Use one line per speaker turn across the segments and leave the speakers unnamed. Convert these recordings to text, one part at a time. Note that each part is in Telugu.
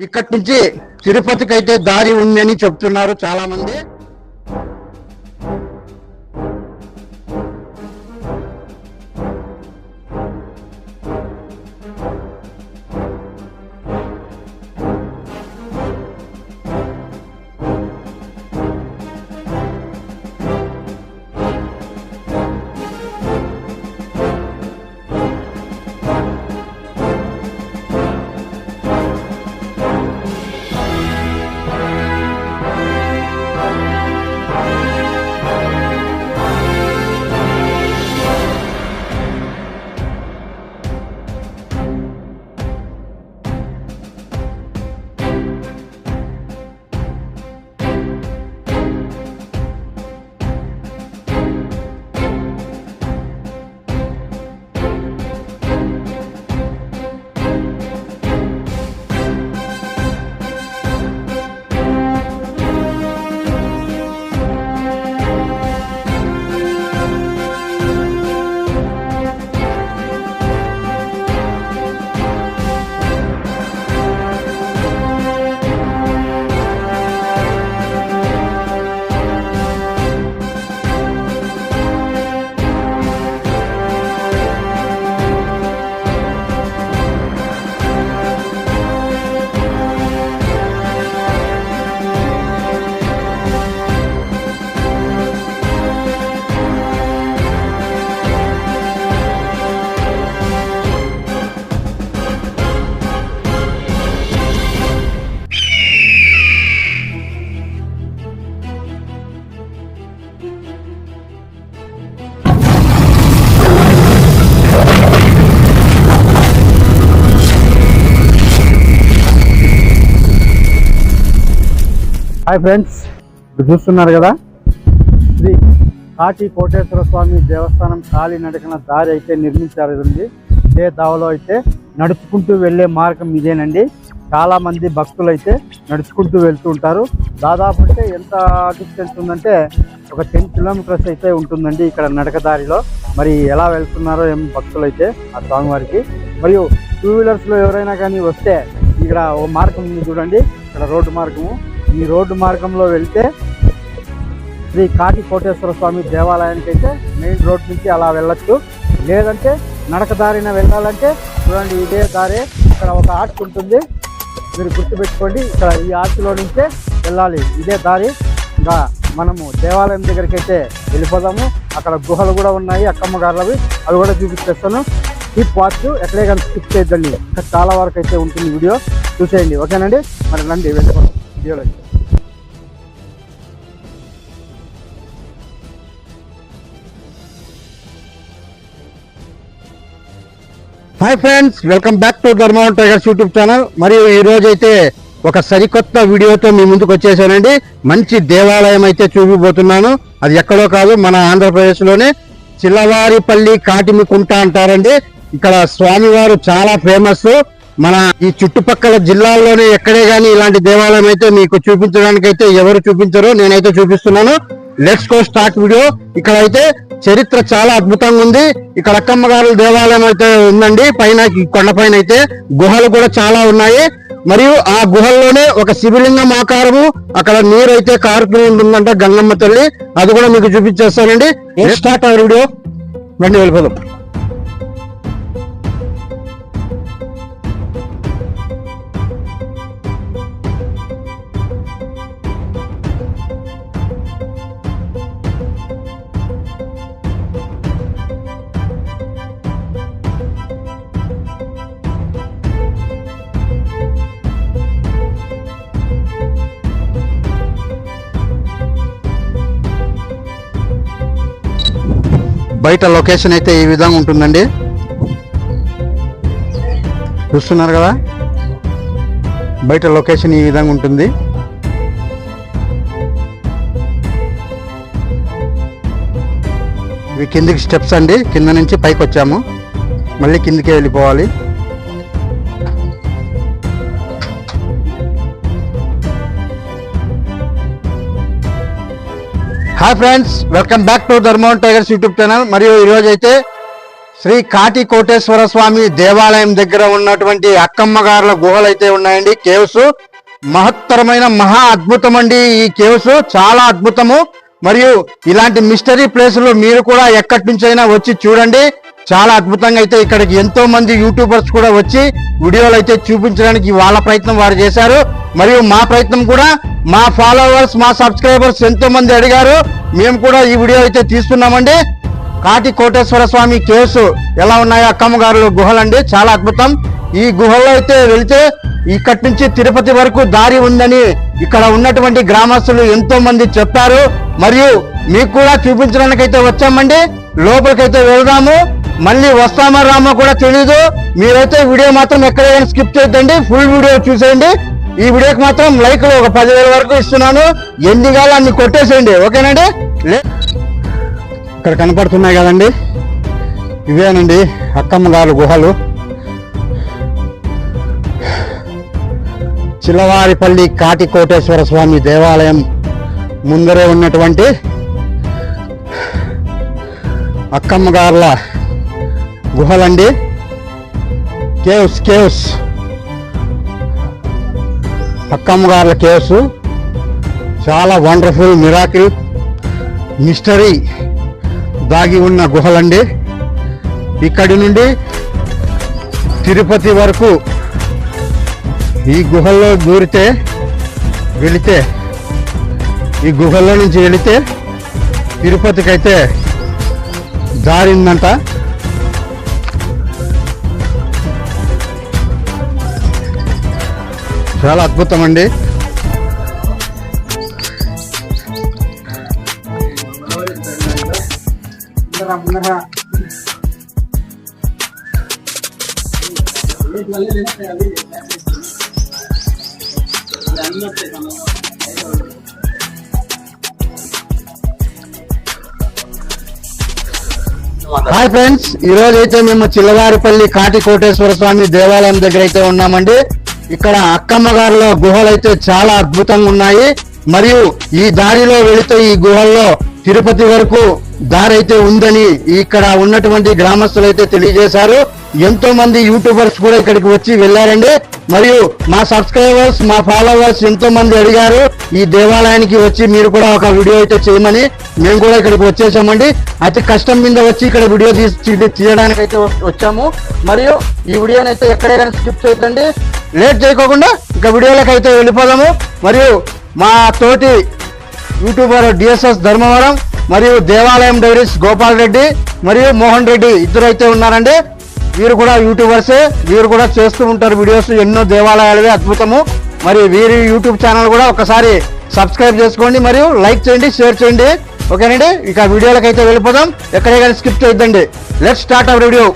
ఇక్కడి నుంచి తిరుపతికి అయితే దారి ఉందని చెప్తున్నారు చాలా మంది
హాయ్ ఫ్రెండ్స్ ఇప్పుడు చూస్తున్నారు కదా? శ్రీ కాటి కోటేశ్వర స్వామి దేవస్థానం కాలి నడకన దారి అయితే నిర్మించారు ఇదండి ఇదే దావలో అయితే నడుచుకుంటూ వెళ్ళే మార్గం ఇదేనండి. చాలా మంది భక్తులు అయితే నడుచుకుంటూ వెళ్తూ ఉంటారు. దాదాపు అంటే ఎంత డిస్టెన్స్ ఉందంటే ఒక టెన్ కిలోమీటర్స్ అయితే ఉంటుందండి ఇక్కడ నడక దారిలో. మరి ఎలా వెళ్తున్నారో ఏం భక్తులు అయితే ఆ స్వామివారికి. మరియు టూ వీలర్స్లో ఎవరైనా కానీ వస్తే ఇక్కడ ఓ మార్గం ఉంది చూడండి. ఇక్కడ రోడ్డు మార్గము. ఈ రోడ్డు మార్గంలో వెళ్తే శ్రీ కాటి కోటేశ్వర స్వామి దేవాలయానికి అయితే మెయిన్ రోడ్ నుంచి అలా వెళ్ళొచ్చు. లేదంటే నడక దారిన వెళ్ళాలంటే చూడండి ఇదే దారే ఇక్కడ ఒక ఆర్చ్ ఉంటుంది. మీరు గుర్తుపెట్టుకోండి ఇక్కడ ఈ ఆర్చ్లో నుంచే వెళ్ళాలి. ఇదే దారి. ఇంకా మనము దేవాలయం దగ్గరికి అయితే వెళ్ళిపోదాము. అక్కడ గుహలు కూడా ఉన్నాయి అక్కమ్మ గారులవి అవి కూడా చూపించేస్తాను. స్కిప్ వాచ్ ఎక్కడే కానీ స్కిప్ చేయొద్దండి. చాలా వరకు అయితే ఉంటుంది వీడియో. చూసేయండి ఓకేనండి? మరి రండి వెళ్ళిపోతాం వీడియోలో
hi friends welcome back to Dharmavaram tigers YouTube channel మరియు ఈ ఒక సరికొత్త వీడియోతో మీ ముందుకు వచ్చేసానండి. మంచి దేవాలయం అయితే చూపిపోతున్నాను అది ఎక్కడో కాదు మన ఆంధ్రప్రదేశ్లోనే చిల్లవారిపల్లి కాటిమికుంట అంటారండి. ఇక్కడ స్వామివారు చాలా ఫేమస్ మన ఈ చుట్టుపక్కల జిల్లాల్లోనే ఎక్కడే గానీ ఇలాంటి దేవాలయం అయితే మీకు చూపించడానికి అయితే ఎవరు చూపించరో నేనైతే చూపిస్తున్నాను. లెట్స్ గో స్టార్ట్ వీడియో ఇక్కడ అయితే చరిత్ర చాలా అద్భుతంగా ఉంది. ఇక్కడ అక్కమ్మ గారు దేవాలయం అయితే ఉందండి. పైన కొండపైన కొండ పైన అయితే గుహలు కూడా చాలా ఉన్నాయి. మరియు ఆ గుహల్లోనే ఒక శివలింగం ఆకారము అక్కడ నీరు అయితే కారుతూ ఉంటుందంట గంగమ్మ తల్లి. అది కూడా మీకు చూపించేస్తానండి. స్టార్ట్ ఆ వీడియో రండి వెళ్ళిపోదాం. బయట లొకేషన్ అయితే ఈ విధంగా ఉంటుందండి. చూస్తున్నారు కదా? బయట లొకేషన్ ఈ విధంగా ఉంటుంది. ఇవి కిందికి స్టెప్స్ అండి. కింద నుంచి పైకి వచ్చాము. మళ్ళీ కిందికి వెళ్ళిపోవాలి. Hi friends welcome back to Dharmavaram tigers YouTube channel. మరియు ఈరోజు అయితే శ్రీ కాటి కోటేశ్వర స్వామి దేవాలయం దగ్గర ఉన్నటువంటి అక్కమ్మ గారుల గుహలు అయితే ఉన్నాయండి. కేవ్స్ మహత్తరమైన మహా అద్భుతం అండి ఈ కేవ్స్. చాలా అద్భుతము. మరియు ఇలాంటి మిస్టరీ ప్లేసులు మీరు కూడా ఎక్కడి నుంచైనా వచ్చి చూడండి. చాలా అద్భుతంగా అయితే ఇక్కడికి ఎంతో మంది యూట్యూబర్స్ కూడా వచ్చి వీడియోలు అయితే చూపించడానికి వాళ్ళ ప్రయత్నం వారు చేశారు. మరియు మా ప్రయత్నం కూడా మా ఫాలోవర్స్ మా సబ్స్క్రైబర్స్ ఎంతో మంది అడిగారు. మేము కూడా ఈ వీడియో అయితే తీస్తున్నామండి. కాటి కోటేశ్వర స్వామి కేసు ఎలా ఉన్నాయో అక్కమ్మ గారు గుహలండి. చాలా అద్భుతం. ఈ గుహలో అయితే వెళితే ఇక్కడి నుంచి తిరుపతి వరకు దారి ఉందని ఇక్కడ ఉన్నటువంటి గ్రామస్తులు ఎంతో మంది చెప్పారు. మరియు మీకు కూడా చూపించడానికి అయితే వచ్చామండి. లోపలికైతే వెళ్దాము. మళ్ళీ వస్తామా రామా కూడా తెలీదు. మీరైతే వీడియో మాత్రం ఎక్కడైనా స్కిప్ చేయొద్దండి. ఫుల్ వీడియో చూసేయండి. ఈ వీడియోకి మాత్రం లైక్లు ఒక పదివేల వరకు ఇస్తున్నాను. ఎన్ని కావాలో అన్ని కొట్టేసేయండి. ఓకేనండి? ఇక్కడ కనపడుతున్నాయి కదండి. ఇవేనండి అక్కమ్మ గారు గుహలు. చిలవారిపల్లి కాటి కోటేశ్వర స్వామి దేవాలయం ముందరే ఉన్నటువంటి అక్కమ్మ గారుల గుహలండి. Caves caves. అక్కమ్మగారుల కేవ్స్. చాలా వండర్ఫుల్ మిరాకిల్ మిస్టరీ దాగి ఉన్న గుహలండి. ఇక్కడి నుండి తిరుపతి వరకు ఈ గుహల్లో దూరితే వెళితే ఈ గుహల్లో నుంచి వెళితే తిరుపతికి అయితే దారిందంట. చాలా అద్భుతం అండి. హాయ్ ఫ్రెండ్స్ ఈ రోజు అయితే మేము చిల్లవారిపల్లి కాటి కోటేశ్వర స్వామి దేవాలయం దగ్గర అయితే ఉన్నామండి. ఇక్కడ అక్కమ్మ గారిలో గుహలు అయితే చాలా అద్భుతంగా ఉన్నాయి. మరియు ఈ దారిలో వెళితే ఈ గుహల్లో తిరుపతి వరకు దారి అయితే ఉందని ఇక్కడ ఉన్నటువంటి గ్రామస్తులు అయితే తెలియజేశారు. ఎంతో మంది యూట్యూబర్స్ కూడా ఇక్కడికి వచ్చి వెళ్ళారండి. మరియు మా సబ్స్క్రైబర్స్ మా ఫాలోవర్స్ ఎంతో మంది అడిగారు ఈ దేవాలయానికి వచ్చి మీరు కూడా ఒక వీడియో అయితే చేయమని మేము కూడా ఇక్కడికి వచ్చేసామండి. అతి కష్టం మీద వచ్చి ఇక్కడ వీడియో తీసి తీయడానికి అయితే వచ్చాము. మరియు ఈ వీడియోని అయితే ఎక్కడైనా స్కిప్ చేయకండి లేట్ చేయకోకుండా ఇక వీడియోలోకి అయితే వెళ్ళిపోదాము. మరియు మా తోటి యూట్యూబర్ డిఎస్ఎస్ ధర్మవరం మరియు దేవాలయం డైరీస్ గోపాల్ రెడ్డి మరియు మోహన్ రెడ్డి ఇద్దరు అయితే ఉన్నారండి. వీరు కూడా యూట్యూబర్సే. వీరు కూడా చేస్తూ ఉంటారు వీడియోస్. ఎన్నో దేవాలయాలవే అద్భుతము. మరి వీరి యూట్యూబ్ ఛానల్ కూడా ఒకసారి సబ్స్క్రైబ్ చేసుకోండి మరియు లైక్ చేయండి షేర్ చేయండి. ఓకేనండి? ఇక వీడియోలకు అయితే వెళ్ళిపోదాం. ఎక్కడే కానీ స్కిప్ చేయొద్దండి. లెట్ స్టార్ట్ అవర్ వీడియో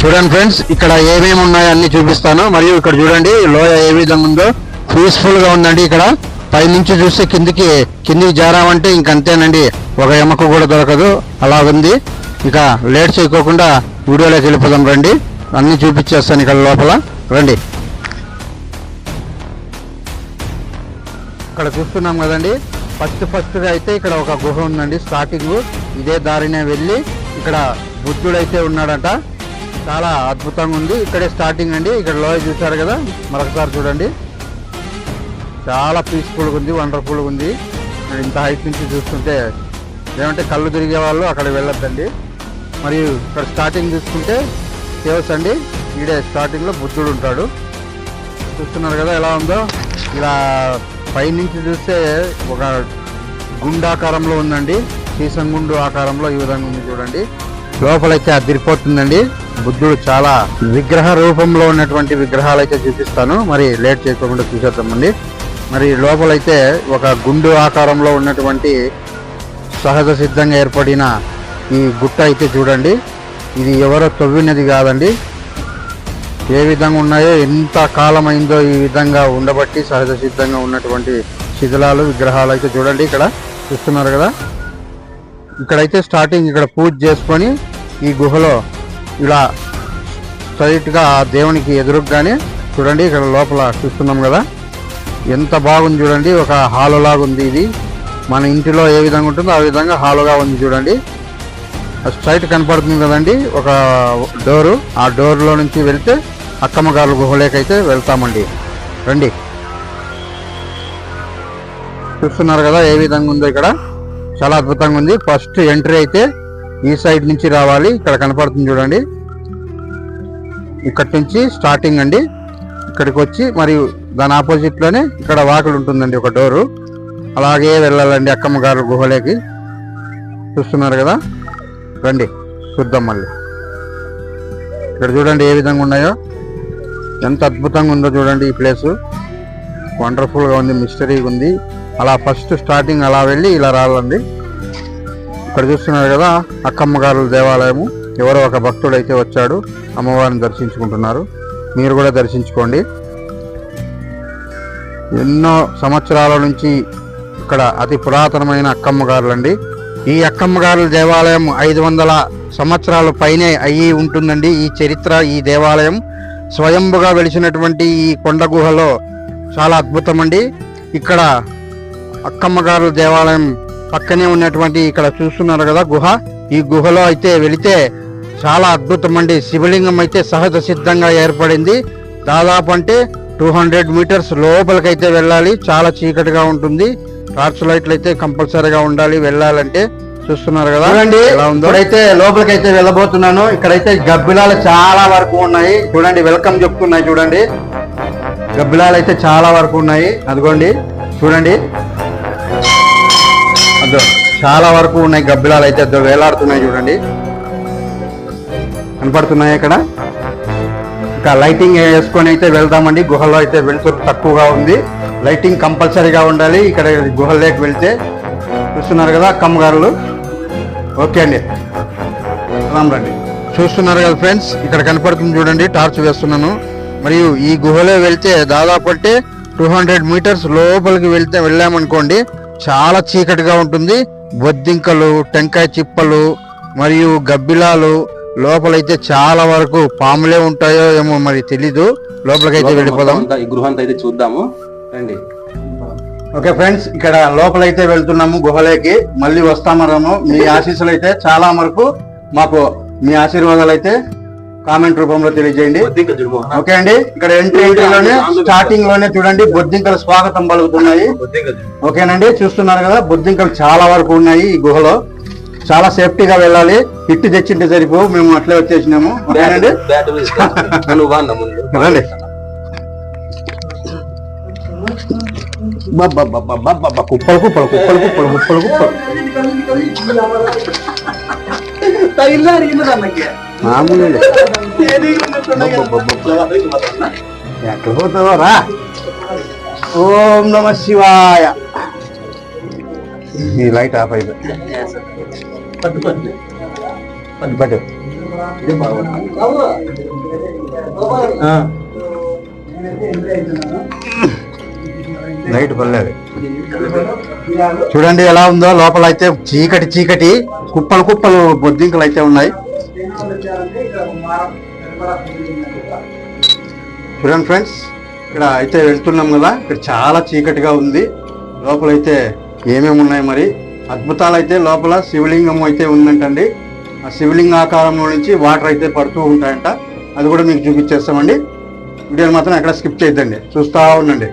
చూడండి ఫ్రెండ్స్ ఇక్కడ ఏమేమి ఉన్నాయో అన్ని చూపిస్తాను. మరియు ఇక్కడ చూడండి లోయ ఏ విధంగా ఉందో. పీస్ఫుల్గా ఉందండి ఇక్కడ. పై నుంచి చూస్తే కిందికి కిందికి జారామంటే ఇంకంతేనండి ఒక ఎమక కూడా దొరకదు. అలా ఉంది. ఇక లేట్ చేయకోకుండా వీడియోలోకి వెళ్ళిపోదాం రండి. అన్ని చూపించేస్తాను ఇక్కడ లోపల. రండి. ఇక్కడ చూస్తున్నాం కదండి. ఫస్ట్ ఫస్ట్ అయితే ఇక్కడ ఒక గుహ ఉందండి స్టార్టింగ్ ఇదే దారినే వెళ్ళి ఇక్కడ బుద్ధుడైతే ఉన్నాడట. చాలా అద్భుతంగా ఉంది. ఇక్కడే స్టార్టింగ్ అండి. ఇక్కడ లోయ చూశారు కదా? మరొకసారి చూడండి. చాలా పీస్ఫుల్గా ఉంది వండర్ఫుల్గా ఉంది. ఇంత హైట్ నుంచి చూస్తుంటే ఏమంటే కళ్ళు తిరిగే వాళ్ళు అక్కడ వెళ్ళొద్దండి. మరియు ఇక్కడ స్టార్టింగ్ చూసుకుంటే కేవ్స్ అండి ఈడే స్టార్టింగ్లో బుద్ధుడు ఉంటాడు. చూస్తున్నారు కదా ఎలా ఉందో? ఇలా పైనుంచి చూస్తే ఒక గుండాకారంలో ఉందండి. సీసంగుండు ఆకారంలో ఈ విధంగా ఉంది చూడండి. లోపలైతే అదిరిపోతుందండి బుద్ధుడు చాలా విగ్రహ రూపంలో ఉన్నటువంటి విగ్రహాలు అయితే చూపిస్తాను. మరి లేట్ చేయకుండా చూసేద్దామండి. మరి లోపలైతే ఒక గుండు ఆకారంలో ఉన్నటువంటి సహజ సిద్ధంగా ఏర్పడిన ఈ గుట్ట అయితే చూడండి. ఇది ఎవరో తవ్వినది కాదండి. ఏ విధంగా ఉన్నాయో ఎంత కాలం అయిందో ఈ విధంగా ఉండబట్టి సహజ సిద్ధంగా ఉన్నటువంటి శిథిలాలు విగ్రహాలు అయితే చూడండి. ఇక్కడ చూస్తున్నారు కదా. ఇక్కడైతే స్టార్టింగ్ ఇక్కడ పూజ చేసుకొని ఈ గుహలో ఇలా స్ట్రైట్గా ఆ దేవునికి ఎదురుగానే చూడండి ఇక్కడ లోపల చూస్తున్నాం కదా. ఎంత బాగుంది చూడండి ఒక హాలు లాగా ఉంది ఇది. మన ఇంటిలో ఏ విధంగా ఉంటుందో ఆ విధంగా హాలుగా ఉంది చూడండి. స్ట్రైట్ కనపడుతుంది కదండి ఒక డోరు ఆ డోర్లో నుంచి వెళ్తే అక్కమ్మగారు గుహలేకైతే వెళ్తామండి. రండి. చూస్తున్నారు కదా ఏ విధంగా ఉందో ఇక్కడ. చాలా అద్భుతంగా ఉంది. ఫస్ట్ ఎంట్రీ అయితే ఈ సైడ్ నుంచి రావాలి. ఇక్కడ కనపడుతుంది చూడండి. ఇక్కడ నుంచి స్టార్టింగ్ అండి. ఇక్కడికి వచ్చి మరియు దాని ఆపోజిట్లోనే ఇక్కడ వాకలు ఉంటుందండి ఒక డోరు. అలాగే వెళ్ళాలండి అక్కమ్మ గారు గుహలోకి. చూస్తున్నారు కదా? రండి చూద్దాం మళ్ళీ. ఇక్కడ చూడండి ఏ విధంగా ఉన్నాయో. ఎంత అద్భుతంగా ఉందో చూడండి ఈ ప్లేస్. వండర్ఫుల్గా ఉంది మిస్టరీగా ఉంది. అలా ఫస్ట్ స్టార్టింగ్ అలా వెళ్ళి ఇలా రాలండి ఇక్కడ చూస్తున్నారు కదా అక్కమ్మగారుల దేవాలయము. ఎవరో ఒక భక్తుడు అయితే వచ్చాడు అమ్మవారిని దర్శించుకుంటున్నారు. మీరు కూడా దర్శించుకోండి. ఎన్నో సంవత్సరాల నుంచి ఇక్కడ అతి పురాతనమైన అక్కమ్మగారులండి ఈ అక్కమ్మగారుల దేవాలయం ఐదు వందల సంవత్సరాల పైనే అయ్యి ఉంటుందండి ఈ చరిత్ర ఈ దేవాలయం. స్వయంభుగా వెలిసినటువంటి ఈ కొండ గుహలో చాలా అద్భుతం అండి ఇక్కడ అక్కమ్మ గారుల దేవాలయం పక్కనే ఉన్నటువంటి ఇక్కడ చూస్తున్నారు కదా గుహ. ఈ గుహలో అయితే వెళితే చాలా అద్భుతం అండి శివలింగం అయితే సహజ సిద్ధంగా ఏర్పడింది. దాదాపు అంటే టూ హండ్రెడ్ మీటర్స్ లోపలికైతే వెళ్ళాలి. చాలా చీకటిగా ఉంటుంది. టార్చ్ లైట్లు అయితే కంపల్సరీగా ఉండాలి వెళ్ళాలంటే. చూస్తున్నారు కదా. చూడండి. ఇప్పుడైతే లోపలికైతే వెళ్ళబోతున్నాను. ఇక్కడైతే గబ్బిలాలు చాలా వరకు ఉన్నాయి. చూడండి వెల్కమ్ చెప్తున్నాయి చూడండి. గబ్బిలాలు అయితే చాలా వరకు ఉన్నాయి. అదిగోండి. చూడండి. అదో చాలా వరకు ఉన్నాయి గబ్బిలాలు అయితే అదో వేలాడుతున్నాయి చూడండి. కనపడుతున్నాయి ఇక్కడ? ఇంకా లైటింగ్ వేసుకొని అయితే వెళ్దామండి. గుహలో అయితే వెళ్తురు తక్కువగా ఉంది. లైటింగ్ కంపల్సరీగా ఉండాలి. ఇక్కడ గుహలోకి వెళ్తే. చూస్తున్నారు కదా అక్కమ్మగారులు ఓకే అండి. రామ్ రండి. చూస్తున్నారు కదా ఫ్రెండ్స్ ఇక్కడ కనపడుతుంది చూడండి టార్చ్ వేస్తున్నాను. మరియు ఈ గుహలో వెళ్తే దాదాపు అంటే టూ హండ్రెడ్ మీటర్స్ లోపలికి వెళ్తే వెళ్ళామనుకోండి చాలా చీకటిగా ఉంటుంది. బొద్దింకలు టెంకాయ చిప్పలు మరియు గబ్బిలాలు లోపలైతే చాలా వరకు పాములే ఉంటాయో ఏమో మరి తెలీదు. లోపలికైతే వెళ్ళిపోదాం.
ఈ గృహంతా అయితే చూద్దాము. రండి.
ఓకే ఫ్రెండ్స్ ఇక్కడ లోపలైతే వెళ్తున్నాము గుహలోకి. మళ్ళీ వస్తామన్నాము మీ ఆశీస్సులు అయితే చాలా వరకు మాకు మీ ఆశీర్వాదాలు అయితే కామెంట్ రూపంలో తెలియజేయండి. ఓకే అండి? ఇక్కడ ఎంట్రీ ఎంట్రీలోనే స్టార్టింగ్లోనే చూడండి బొద్దింకలు స్వాగతం పలుకుతున్నాయి. ఓకేనండి? చూస్తున్నారు కదా బొద్దింకలు చాలా వరకు ఉన్నాయి ఈ గుహలో. చాలా సేఫ్టీగా వెళ్ళాలి. ఇట్టు తెచ్చింటే సరిపో మేము అట్లే వచ్చేసినాము. ఓకేనండి? కుప్పలు కుప్పలు కుప్పలు కుప్పలు కుప్పలు కుప్పలు. మామూలు. ఎక్కడ పోతావో రా. ఓం నమ శివాయ. ఈ లైట్ ఆఫ్ అయిపోయింది
పట్టు.
లైట్ పర్లేదు చూడండి ఎలా ఉందో. లోపల అయితే చీకటి చీకటి. కుప్పలు కుప్పలు బొద్దింకలు అయితే ఉన్నాయి. చూడండి ఫ్రెండ్స్ ఇక్కడ అయితే వెళ్తున్నాం కదా ఇక్కడ చాలా చీకటిగా ఉంది లోపల అయితే ఏమేమి ఉన్నాయి మరి అద్భుతాలు అయితే లోపల శివలింగం అయితే ఉందంటండి ఆ శివలింగ ఆకారంలో నుంచి వాటర్ అయితే పడుతూ ఉంటాయంట అది కూడా మీకు చూపించేస్తామండి వీడియోని మాత్రం ఎక్కడ స్కిప్ చేయొద్దండి చూస్తా ఉండండి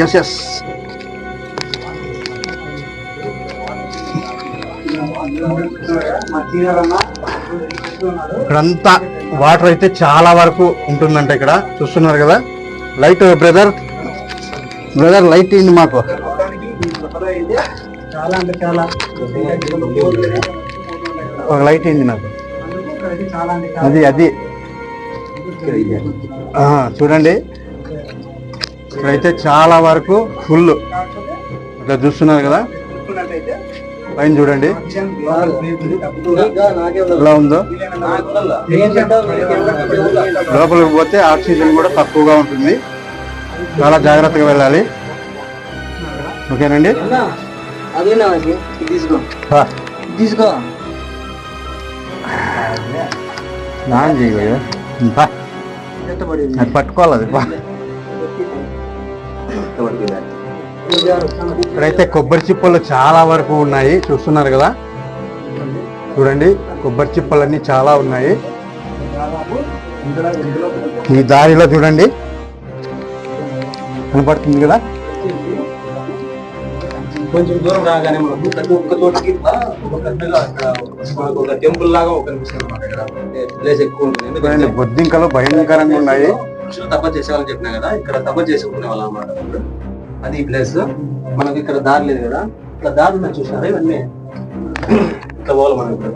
ఎస్ ఎస్ ఇక్కడంతా వాటర్ అయితే చాలా వరకు ఉంటుందంట ఇక్కడ. చూస్తున్నారు కదా? లైట్ బ్రదర్ బ్రదర్ లైట్ ఇవ్వండి మాకు? ఒక లైట్ ఇవ్వండి నాకు అది అది. చూడండి. ఇక్కడైతే చాలా వరకు ఫుల్. ఇట్లా చూస్తున్నారు కదా? పైన చూడండి. ఎలా ఉందో? లోపలికి పోతే ఆక్సిజన్ కూడా తక్కువగా ఉంటుంది. చాలా జాగ్రత్తగా వెళ్ళాలి. ఓకేనండి?
తీసుకో.
అది పట్టుకోవాలి అది. ఇక్కడైతే కొబ్బరి చిప్పలు చాలా వరకు ఉన్నాయి. చూస్తున్నారు కదా? చూడండి కొబ్బరి చిప్పలన్నీ చాలా ఉన్నాయి. ఈ దారిలో చూడండి. కనపడుతుంది కదా?
కొంచెం దూరం రాగానే మనకు ప్రతి ఒక్క చోటకి ఒక టెంపుల్ లాగా ఒక కనిపిస్తుంది అన్నమాట ఇక్కడ. అంటే ప్లేస్ ఎక్కువ ఉంటుంది.
చూడండి
ఎందుకంటే
బొద్దింకలు భయంకరంగా ఉన్నాయి.
తప్ప చేసేవాళ్ళని చెప్పినా కదా ఇక్కడ తప్ప చేసుకునే వాళ్ళు అనమాట అది ప్లేస్ మనకి ఇక్కడ దారి లేదు కదా? ఇట్లా దారి ఉన్నాయి చూసినారా ఇవన్నీ ఇట్లా పోవాలి మనం ఇప్పుడు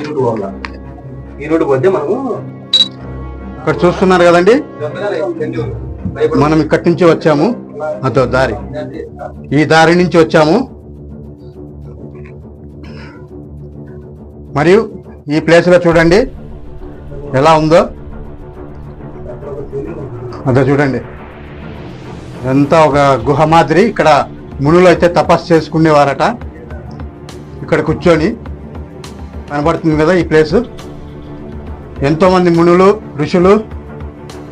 ఈ రూట్ పోవాల? ఈ రూట్ పోతే మనము
ఇక్కడ చూస్తున్నారు కదండి? మనం ఇక్కడి నుంచి వచ్చాము. అదో దారి. ఈ దారి నుంచి వచ్చాము. మరియు ఈ ప్లేస్లో చూడండి. ఎలా ఉందో? అదో చూడండి. ఇదంతా ఒక గుహ మాదిరి. ఇక్కడ మునులు అయితే తపస్సు చేసుకునేవారట. ఇక్కడ కూర్చొని కనబడుతుంది కదా ఈ ప్లేస్. ఎంతోమంది మునులు ఋషులు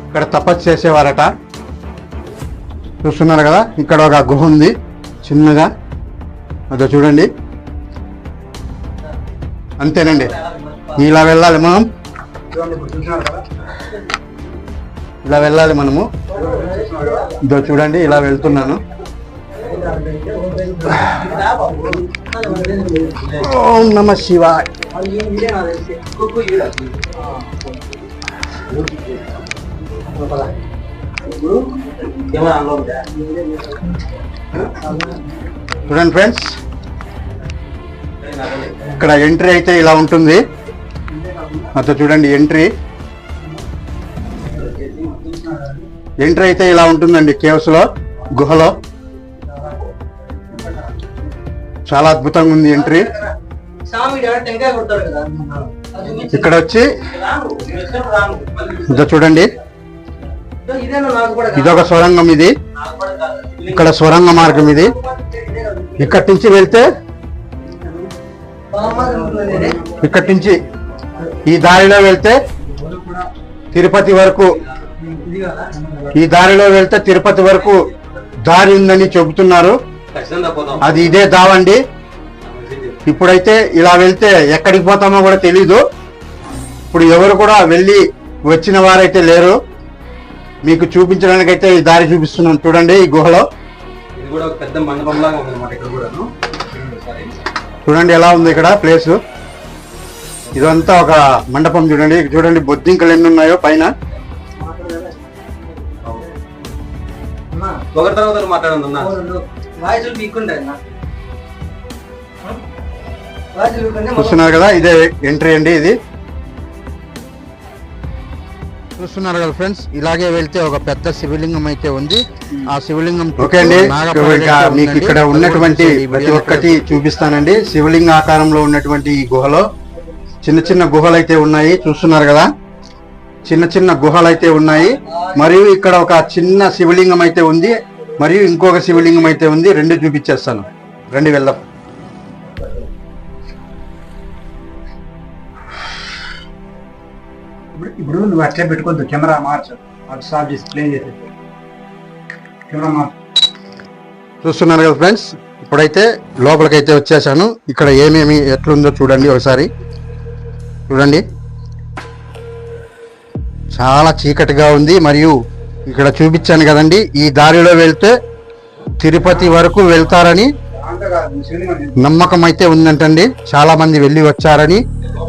ఇక్కడ తపస్సు చేసేవారట. చూస్తున్నారు కదా ఇక్కడ ఒక గుహ ఉంది చిన్నగా. అదో చూడండి. అంతేనండి. ఇలా వెళ్ళాలి మనం. ఇలా వెళ్ళాలి మనము. ఇదో చూడండి ఇలా వెళ్తున్నాను. ఓం నమ శివాయ్. చూడండి ఫ్రెండ్స్ ఇక్కడ ఎంట్రీ అయితే ఇలా ఉంటుంది. అంత చూడండి ఎంట్రీ. ఎంట్రీ అయితే ఇలా ఉంటుందండి కేవ్స్లో గుహలో. చాలా అద్భుతంగా ఉంది ఎంట్రీ. ఇక్కడ వచ్చి ఇదో చూడండి. ఇదొక సొరంగం ఇది. ఇక్కడ సొరంగ మార్గం ఇది. ఇక్కడి నుంచి వెళ్తే ఇక్కడి నుంచి ఈ దారిలో వెళ్తే తిరుపతి వరకు ఈ దారిలో వెళ్తే తిరుపతి వరకు దారి ఉందని చెబుతున్నారు. అది ఇదే దావండి. ఇప్పుడైతే ఇలా వెళ్తే ఎక్కడికి పోతామో కూడా తెలీదు. ఇప్పుడు ఎవరు కూడా వెళ్ళి వచ్చిన వారైతే లేరు. మీకు చూపించడానికైతే ఈ దారి చూపిస్తున్నాను. చూడండి ఈ గుహలో.
ఇది కూడా ఒక పెద్ద మండపం లాగా ఉంది అనమాట ఇక్కడ కూడాను. సరే.
చూడండి ఎలా ఉంది ఇక్కడ ప్లేస్. ఇదంతా ఒక మండపం చూడండి. చూడండి బొద్దింకలు ఎన్ని ఉన్నాయో పైన.
ఒకరి తర్వాత వాయిస్లు పీక్కుంటే
చూస్తున్నారు కదా ఇదే ఎంట్రీ అండి ఇది. చూస్తున్నారు కదా ఫ్రెండ్స్ ఇలాగే వెళ్తే ఒక పెద్ద శివలింగం అయితే ఉంది. ఆ శివలింగం ఓకే అండి. మీకు ఇక్కడ ఉన్నటువంటి ప్రతి ఒక్కటి చూపిస్తానండి. శివలింగ ఆకారంలో ఉన్నటువంటి ఈ గుహలో చిన్న చిన్న గుహలు అయితే ఉన్నాయి. చూస్తున్నారు కదా. చిన్న చిన్న గుహలు అయితే ఉన్నాయి. మరియు ఇక్కడ ఒక చిన్న శివలింగం అయితే ఉంది. మరియు ఇంకొక శివలింగం అయితే ఉంది. రెండు చూపించేస్తాను. రండి వెళ్దాం.
ఇప్పుడు నువ్వు అట్లే పెట్టుకోవద్దు. కెమెరా మార్చు. అటు స్టాప్ చేసి ప్లే చేసి కెమెరా మార్చు.
చూస్తున్నారు కదా ఫ్రెండ్స్? ఇప్పుడైతే లోపలికైతే వచ్చేసాను. ఇక్కడ ఏమేమి ఎట్లుందో చూడండి ఒకసారి. చూడండి. చాలా చీకటిగా ఉంది మరియు ఇక్కడ చూపించాను కదండి ఈ దారిలో వెళ్తే తిరుపతి వరకు వెళ్తారని నమ్మకం అయితే ఉందంటండి. చాలా మంది వెళ్ళి వచ్చారని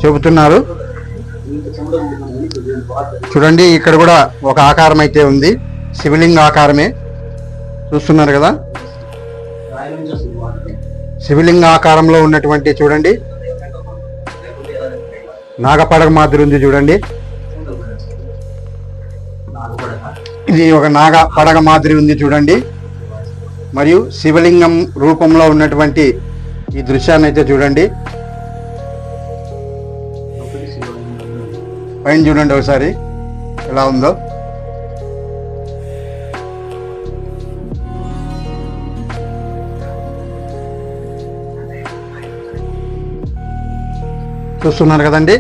చెబుతున్నారు. చూడండి ఇక్కడ కూడా ఒక ఆకారం అయితే ఉంది. శివలింగ ఆకారమే. చూస్తున్నారు కదా? శివలింగ ఆకారంలో ఉన్నటువంటి చూడండి నాగపడగ మాదిరి ఉంది చూడండి. ఇది ఒక నాగ పడగ మాదిరి ఉంది చూడండి. మరియు శివలింగం రూపంలో ఉన్నటువంటి ఈ దృశ్యాన్ని అయితే చూడండి. పైన చూడండి ఒకసారి. ఎలా ఉందో. చూస్తున్నారు కదండి.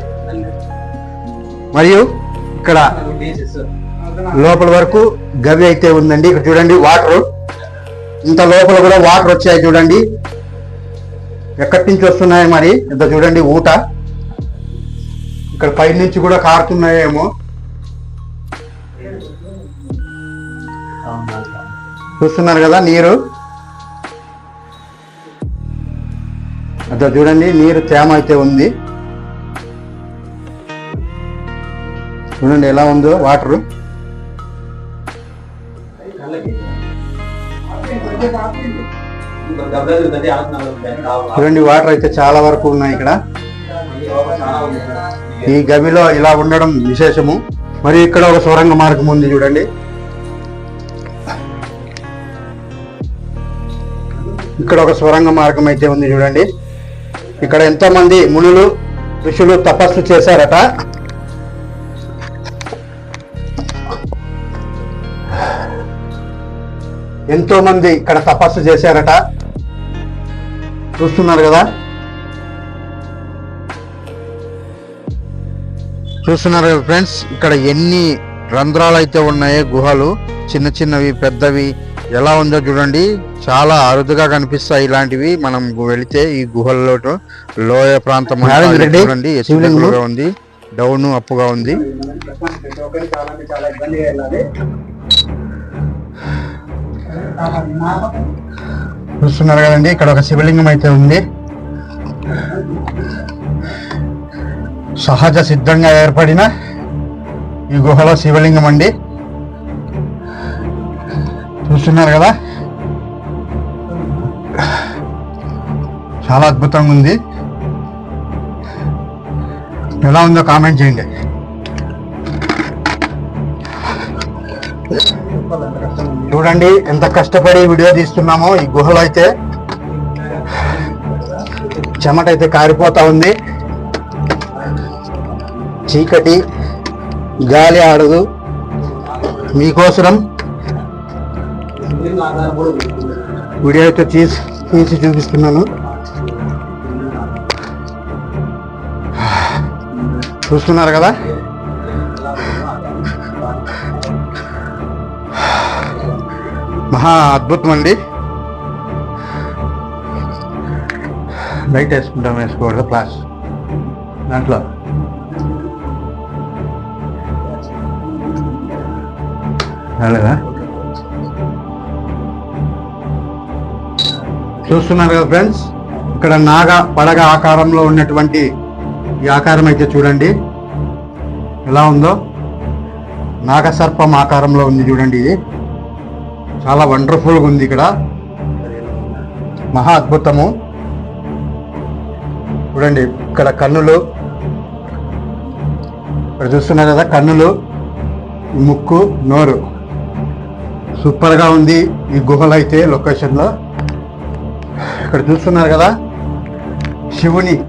మరియు ఇక్కడ. లోపల వరకు గవి అయితే ఉందండి. ఇక్కడ చూడండి వాటర్. ఇంత లోపల కూడా వాటర్ వచ్చాయి చూడండి. ఎక్కడి నుంచి వస్తున్నాయి మరి? ఇంత చూడండి ఊట. ఇక్కడ పై నుంచి కూడా కారుతున్నాయేమో. చూస్తున్నారు కదా నీరు? అంత చూడండి నీరు తేమ అయితే ఉంది. చూడండి ఎలా ఉందో వాటర్. చూడండి వాటర్ అయితే చాలా వరకు ఉన్నాయి ఇక్కడ. ఈ గవిలో ఇలా ఉండడం విశేషము. మరి ఇక్కడ ఒక సొరంగ మార్గం ఉంది చూడండి. ఇక్కడ ఒక సొరంగ మార్గం అయితే ఉంది చూడండి. ఇక్కడ ఎంతో మంది మునులు ఋషులు తపస్సు చేశారట. ఎంతో మంది ఇక్కడ తపస్సు చేశారట చూస్తున్నారు కదా చూస్తున్నారు కదా ఫ్రెండ్స్ ఇక్కడ ఎన్ని రంధ్రాలు అయితే ఉన్నాయో గుహలు చిన్న చిన్నవి పెద్దవి ఎలా ఉందో చూడండి చాలా అరుదుగా కనిపిస్తాయి ఇలాంటివి మనం వెళితే ఈ గుహల్లో లోయ ప్రాంతం చూడండి ఉంది డౌన్ అప్పుగా ఉంది చూస్తున్నారు కదండి ఇక్కడ ఒక శివలింగం అయితే ఉంది. సహజ సిద్ధంగా ఏర్పడిన ఈ గుహలో శివలింగం అండి. చూస్తున్నారు కదా? చాలా అద్భుతంగా ఉంది. ఎలా ఉందో కామెంట్ చేయండి. చూడండి ఎంత కష్టపడి వీడియో తీస్తున్నామో ఈ గుహలో అయితే. చెమట అయితే కారిపోతా ఉంది. చీకటి గాలి ఆడదు. మీకోసరం వీడియో అయితే తీసి తీసి చూపిస్తున్నాను. చూస్తున్నారు కదా? మహా అద్భుతం అండి. లైట్ వేసుకుంటాం వేసుకోకూడదు క్లాస్ దాంట్లో. రాలేదా? చూస్తున్నారు కదా ఫ్రెండ్స్ ఇక్కడ నాగ పడగ ఆకారంలో ఉన్నటువంటి ఈ ఆకారం అయితే చూడండి. ఎలా ఉందో? నాగసర్పం ఆకారంలో ఉంది చూడండి ఇది. చాలా వండర్ఫుల్గా ఉంది ఇక్కడ. మహా అద్భుతము. చూడండి ఇక్కడ కన్నులు. ఇక్కడ చూస్తున్నారు కదా కన్నులు ముక్కు నోరు. సూపర్గా ఉంది ఈ గుహలు అయితే లొకేషన్లో ఇక్కడ చూస్తున్నారు కదా శివుని.